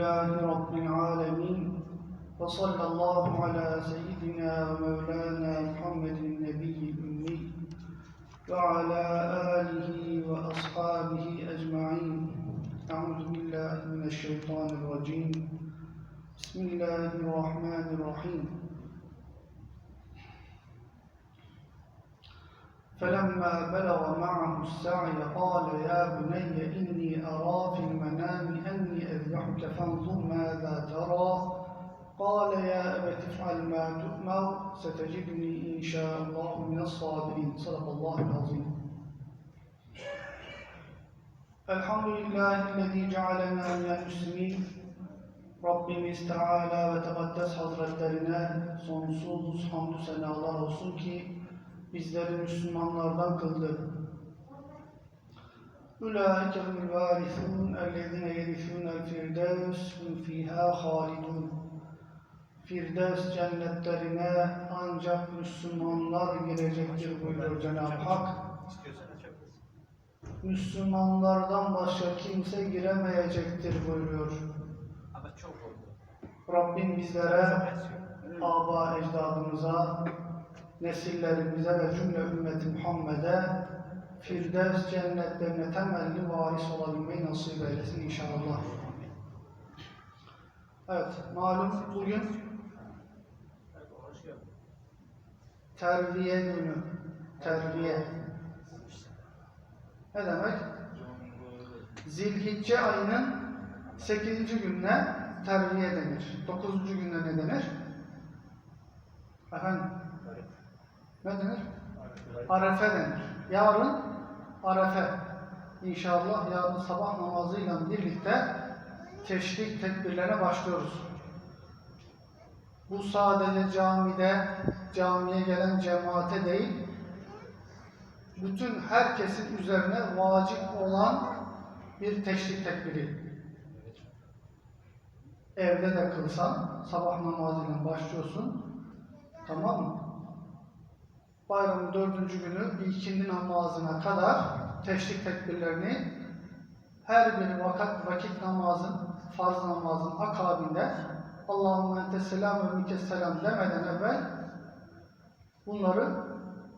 لله رب العالمين وصلى الله على سيدنا ومولانا محمد النبي الأمي وعلى آله وأصحابه أجمعين. أعوذ بالله من الشيطان الرجيم. بسم الله الرحمن الرحيم. فلما بلغ معه السعي قال يا بني إني أرى في أني أذبحك فانظر ماذا ترى قال يا أبت افعل ما تؤمر ستجدني إن شاء الله من الصابرين صدق الله العظيم الحمد لله الذي جعلنا من المسلمين Rabbimiz Teala ve Tekaddes Hazretlerine sonsuz hamdü senalar olsun ki bizleri Müslümanlardan kıldı. Ulaike hum varithun ellezine yerithunel firdevs hum fiha halidun. Firdevs cennetlerine ancak Müslümanlar girecektir buyuruyor Cenab-ı Hak. Müslümanlardan başka kimse giremeyecektir buyuruyor. Rabbim bizlere aba ecdadımıza, nesillerimize ve cümle ümmeti Muhammed'e Firdevs cennetlerine temelli varis olabilmeyi nasip eylesin inşallah. Evet, malum bugün terbiye günü. Terbiye. Ne demek? Zilhicce ayının 8. gününe terbiye denir. 9. gününe ne denir? Efendim, ne denir? Arefe denir. Yarın Arefe. İnşallah yarın sabah namazıyla birlikte teşrik tedbirlerine başlıyoruz. Bu sadece camide, camiye gelen cemaate değil, bütün herkesin üzerine vacip olan bir teşrik tedbiri. Evde de kılsan, sabah namazıyla başlıyorsun, tamam mı? Bayramın dördüncü günü ikindi namazına kadar teşrik tedbirlerini her bir vakat, vakit namazın, farz namazın akabinde Allahümme ente selam ve minke selam demeden evvel bunları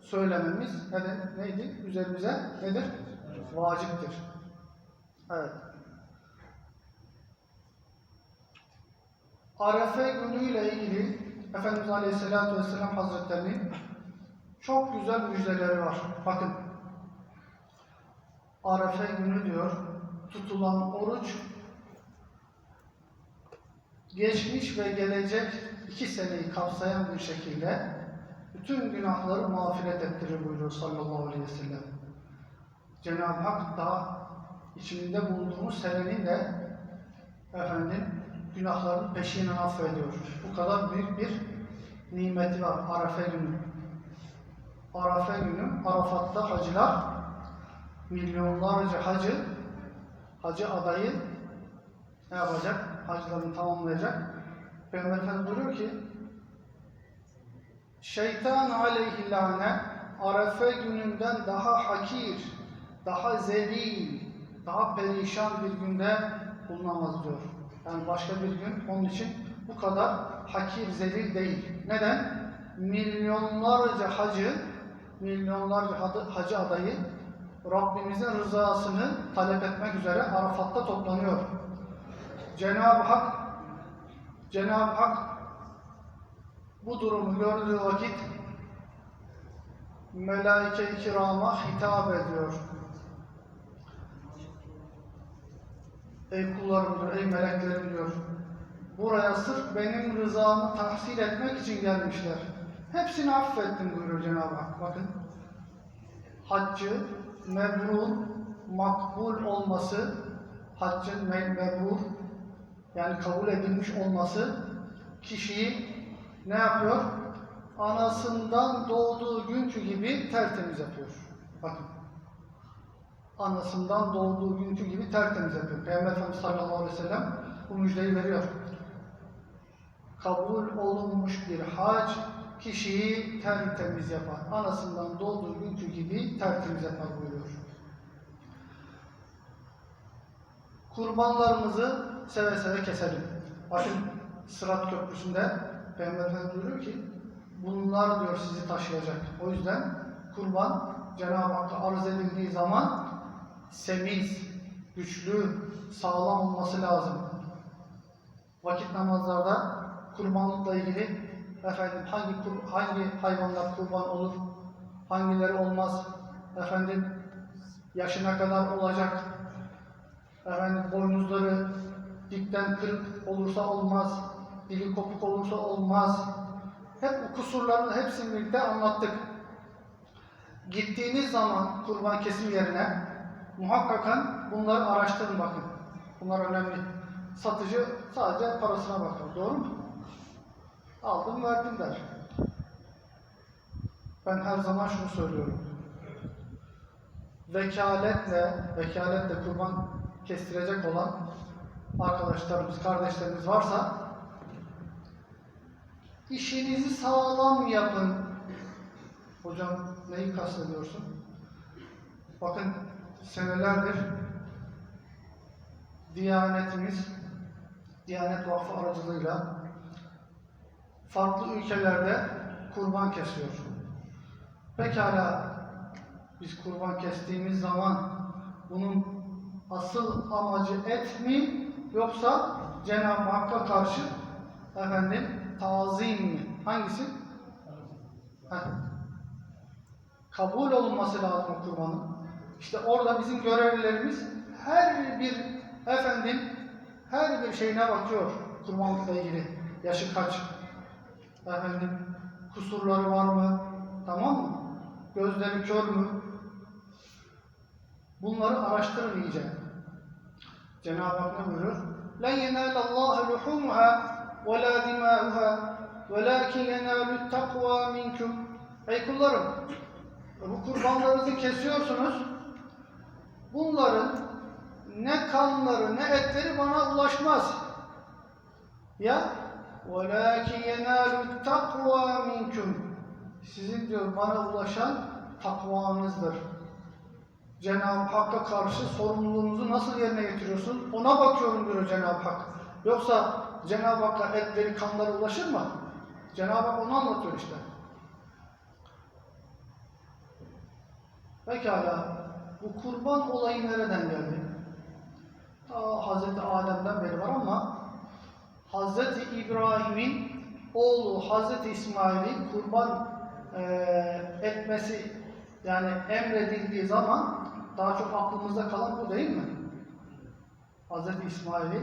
söylememiz neden, neydi? Üzerimize nedir? Vaciptir. Evet. Arefe günüyle ilgili Efendimiz Aleyhisselatü Vesselam Hazretleri'nin çok güzel müjdeleri var. Bakın. Arefe günü diyor, tutulan oruç geçmiş ve gelecek iki seneyi kapsayan bir şekilde bütün günahları mağfiret ettirir buyuruyor sallallahu aleyhi ve sellem. Cenab-ı Hak da içinde bulunduğumuz senenin de efendim günahlarını peşinen affediyor. Bu kadar büyük bir nimeti var Arafe günü. Arafe günü Arafat'ta hacılar milyonlarca hacı hacı adayı ne yapacak? Hacılarını tamamlayacak. Peygamber Efendimiz buyuruyor ki Şeytan aleyhi lane Arefe gününden daha hakir, daha zelil, daha perişan bir günde bulunamaz diyor. Yani başka bir gün onun için bu kadar hakir, zelil değil. Neden? Milyonlarca hacı, milyonlarca hacı adayı Rabbimizin rızasını talep etmek üzere Arafat'ta toplanıyor. Cenab-ı Hak Cenab-ı Hak bu durumu gördüğü vakit melaike-i kirama hitap ediyor. Ey kullarım diyor, ey meleklerim diyor. Buraya sırf benim rızamı tahsil etmek için gelmişler. Hepsini affettim buyuruyor Cenab-ı Hak. Bakın. Haccı mebrur, makbul olması, haccın me- mebrur, yani kabul edilmiş olması kişiyi ne yapıyor? Anasından doğduğu günkü gibi tertemiz yapıyor. Bakın. Anasından doğduğu günkü gibi tertemiz yapıyor. Peygamber Efendimiz sallallahu aleyhi ve sellem bu müjdeyi veriyor. Kabul olunmuş bir hac kişiyi tertemiz yapar. Anasından doğduğu günkü gibi tertemiz yapar buyuruyor. Kurbanlarımızı seve seve keselim. Bakın Sırat Köprüsü'nde Peygamber Efendimiz diyor ki bunlar diyor sizi taşıyacak. O yüzden kurban Cenab-ı Hakk'a arz edildiği zaman semiz, güçlü, sağlam olması lazım. Vakit namazlarda kurbanlıkla ilgili efendim hangi kur- hangi hayvanlar kurban olur, hangileri olmaz, efendim yaşına kadar olacak, efendim boynuzları dipten kırık olursa olmaz, dili kopuk olursa olmaz. Hep bu kusurların hepsini birlikte anlattık. Gittiğiniz zaman kurban kesim yerine muhakkakan bunları araştırın bakın. Bunlar önemli. Satıcı sadece parasına bakar. Doğru mu? Aldım verdim der. Ben her zaman şunu söylüyorum. Vekaletle, vekaletle kurban kestirecek olan arkadaşlarımız, kardeşlerimiz varsa işinizi sağlam yapın. Hocam neyi kastediyorsun? Bakın senelerdir Diyanetimiz, Diyanet Vakfı aracılığıyla farklı ülkelerde kurban kesiyor. Pekala biz kurban kestiğimiz zaman bunun asıl amacı et mi yoksa Cenab-ı Hakk'a karşı efendim tazim mi? Hangisi? Kabul olunması lazım o kurbanın. İşte orada bizim görevlilerimiz her bir efendim her bir şeyine bakıyor kurbanlıkla ilgili. Yaşı kaç? Efendim kusurları var mı? Tamam mı? Gözleri kör mü? Bunları araştırın iyice. Cenab-ı Hak ne buyuruyor? لَنْ يَنَالَ اللّٰهَ لُحُومُهَا وَلَا دِمَاؤُهَا وَلَاكِنْ يَنَالُ التَّقْوَى مِنْكُمْ Ey kullarım! Bu kurbanlarınızı kesiyorsunuz. Bunların ne kanları ne etleri bana ulaşmaz. Ya وَلَاكِنْ يَنَالُ التَّقْوَى مِنْكُمْ Sizin diyor bana ulaşan takvanızdır. Cenab-ı Hakk'a karşı sorumluluğunuzu nasıl yerine getiriyorsun? Ona bakıyorum diyor Cenab-ı Hak. Yoksa Cenab-ı Hakk'a etleri, kanları ulaşır mı? Cenab-ı Hak onu anlatıyor işte. Pekala, bu kurban olayı nereden geldi? Ta Hazreti Adem'den beri var ama Hazreti İbrahim'in oğlu Hazreti İsmail'i kurban eee, etmesi yani emredildiği zaman daha çok aklımızda kalan bu değil mi? Hazreti İsmail'i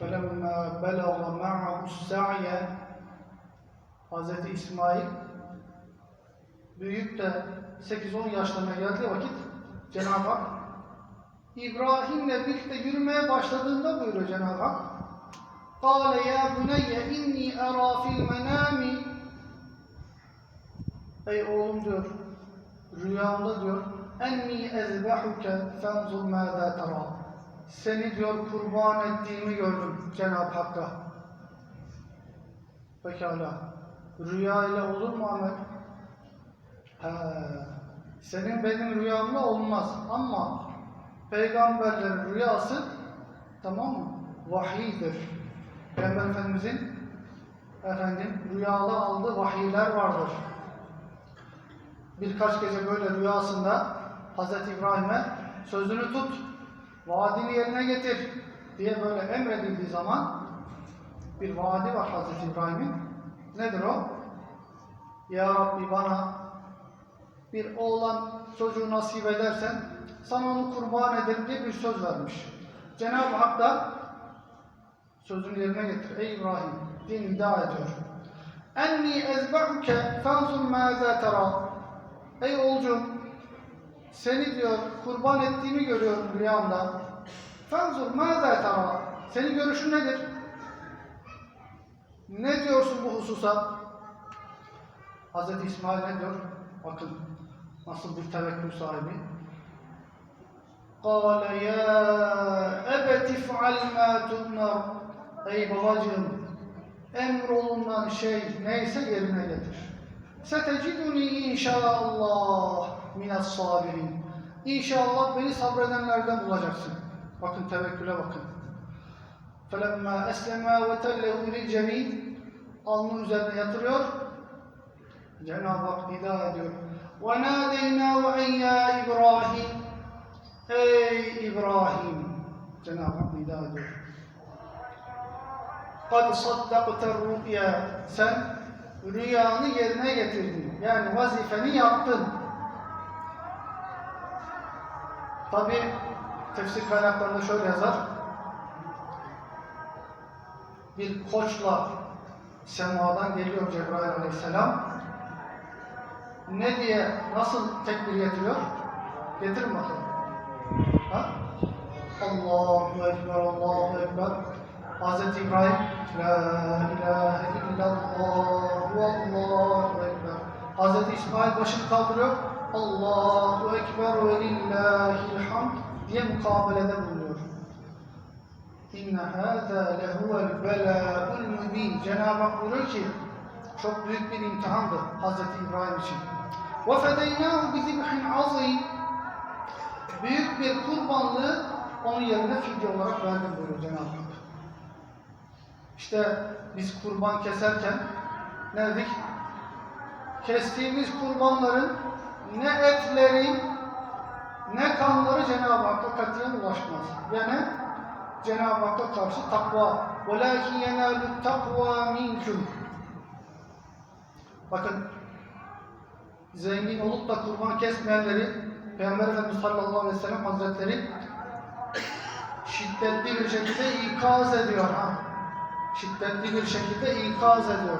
فَلَمَّا بَلَغَ مَعَهُ السَّعْيَ Hazreti İsmail büyüyüp de 8-10 yaşlarına geldiği vakit Cenab-ı Hak İbrahim'le birlikte yürümeye başladığında buyuruyor Cenab-ı Hak قَالَ يَا بُنَيَّ اِنِّي اَرَى فِي الْمَنَامِ Ey oğlum diyor, rüyamda diyor, enni ezbehuke fenzur mâzâ tera. Seni diyor kurban ettiğimi gördüm Cenab-ı Hakk'a. Pekala. Rüya ile olur mu amel? He. Senin benim rüyamla olmaz ama peygamberlerin rüyası tamam mı? Vahiydir. Peygamber Efendimizin efendim rüyada aldığı vahiyler vardır birkaç gece böyle rüyasında Hazreti İbrahim'e sözünü tut, vaadini yerine getir diye böyle emredildiği zaman bir vaadi var Hazreti İbrahim'in. Nedir o? Ya Rabbi bana bir oğlan çocuğu nasip edersen sana onu kurban ederim diye bir söz vermiş. Cenab-ı Hak da sözünü yerine getir. Ey İbrahim diye nida ediyor. Enni ezbehuke fenzur mâzâ terâ Ey oğulcum, seni diyor kurban ettiğimi görüyorum rüyamda. Fenzur mâzâ tara. Senin görüşün nedir? Ne diyorsun bu hususa? Hz. İsmail ne diyor? Bakın nasıl bir tevekkül sahibi. قَالَ يَا اَبَتِ فَعَلْ مَا تُؤْمَرُ Ey babacığım, emrolunan şey neyse yerine getir. Seteciduni inşallah minas sabirin. İnşallah beni sabredenlerden bulacaksın. Bakın tevekküle bakın. فَلَمَّا أَسْلَمَا وَتَلَّهُ لِلْجَب۪ينَ Alnının üzerine yatırıyor. Cenab-ı Hak nida ediyor. وَنَادَيْنَاهُ اَنْ يَا İbrahim Ey İbrahim! Cenab-ı Hak nida ediyor. قَدْ صَدَّقْتَ الرُّؤْيَا Sen rüyanı yerine getirdin. Yani vazifeni yaptın. Tabi tefsir kaynaklarında şöyle yazar. Bir koçla semadan geliyor Cebrail aleyhisselam. Ne diye, nasıl tekbir getiriyor? Getirin bakalım. Ha? Allahu Ekber, Allahu Ekber. Hz. İbrahim La ilahe illallah ve Allahu Ekber. Hz. İsmail başını kaldırıyor. Allahu Ekber ve lillahil hamd diye mukabelede bulunuyor. İnne hâzâ lehuvel belâul mübîn. Cenab-ı Hak buyuruyor ki çok büyük bir imtihandı Hz. İbrahim için. Ve fedeynâhu bizibhin azîm. Büyük bir kurbanlığı onun yerine fidye olarak verdim buyuruyor Cenab-ı Hak. İşte biz kurban keserken ne dedik? Kestiğimiz kurbanların ne etleri ne kanları Cenab-ı Hakk'a katiyen ulaşmaz. Yani Cenab-ı Hakk'a karşı takva. وَلَاكِنْ يَنَالُ التَّقْوَى مِنْكُمْ Bakın zengin olup da kurban kesmeyenleri Peygamber Efendimiz sallallahu aleyhi ve sellem hazretleri şiddetli bir şekilde ikaz ediyor. Ha? Şiddetli bir şekilde ikaz ediyor.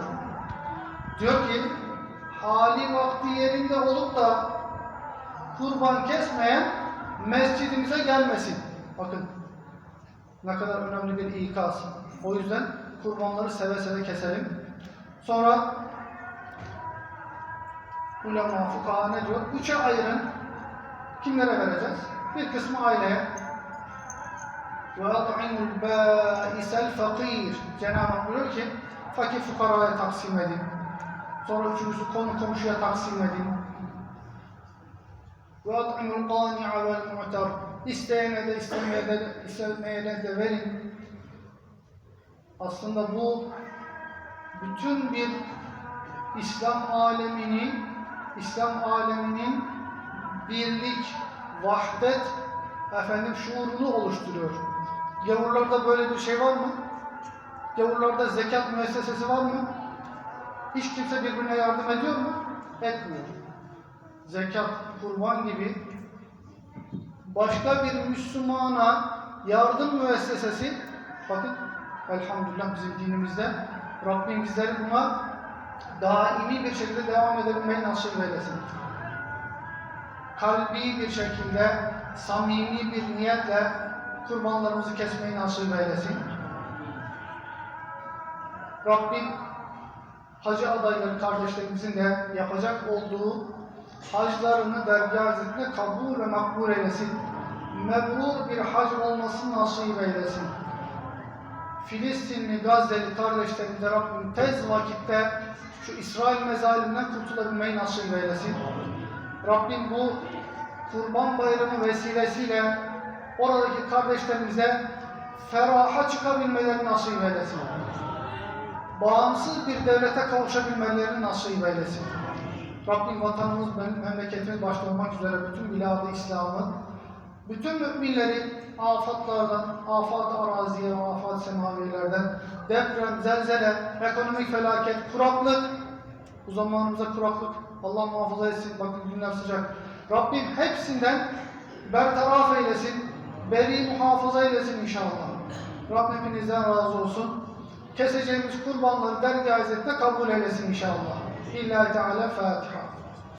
Diyor ki hali vakti yerinde olup da kurban kesmeyen mescidimize gelmesin. Bakın ne kadar önemli bir ikaz. O yüzden kurbanları seve seve keselim. Sonra ulema, fukaha ne diyor? Üçe ayırın. Kimlere vereceğiz? Bir kısmı aileye. Ve at'imul bâisel fakir. Cenab-ı Hak buyuruyor ki fakir fukaraya taksim edin. Sonra üçüncüsü konu komşuya taksim edin. Ve at'imul qani'a vel mu'tar. İsteyene de istemeyene de, de verin. Aslında bu bütün bir İslam aleminin İslam aleminin birlik, vahdet efendim şuurunu oluşturuyor. Gavurlarda böyle bir şey var mı? Gavurlarda zekat müessesesi var mı? Hiç kimse birbirine yardım ediyor mu? Etmiyor. Zekat, kurban gibi başka bir Müslümana yardım müessesesi bakın elhamdülillah bizim dinimizde Rabbim bizleri buna daimi bir şekilde devam edebilmeyi nasip eylesin. Kalbi bir şekilde, samimi bir niyetle kurbanlarımızı kesmeyi nasip eylesin. Rabbim hacı adayları kardeşlerimizin de yapacak olduğu haclarını dergâh hizmetine kabul ve makbul eylesin. Mebrur bir hac olmasını nasip eylesin. Filistinli, Gazze'li kardeşlerimize Rabbim tez vakitte şu İsrail mezalinden kurtulabilmeyi nasip eylesin. Rabbim bu Kurban Bayramı vesilesiyle oradaki kardeşlerimize feraha çıkabilmelerini nasip eylesin. Bağımsız bir devlete kavuşabilmelerini nasip eylesin. Rabbim vatanımız, memleketimiz başta olmak üzere bütün bilad-ı İslam'ı, bütün müminleri afatlardan, afat araziye, afat semavilerden, deprem, zelzele, ekonomik felaket, kuraklık, bu zamanımıza kuraklık, Allah muhafaza etsin, bakın günler sıcak. Rabbim hepsinden bertaraf eylesin, beri muhafaza eylesin inşallah. Rabbim hepinizden razı olsun. Keseceğimiz kurbanları dergâh kabul eylesin inşallah. İllahi Teala Fatiha.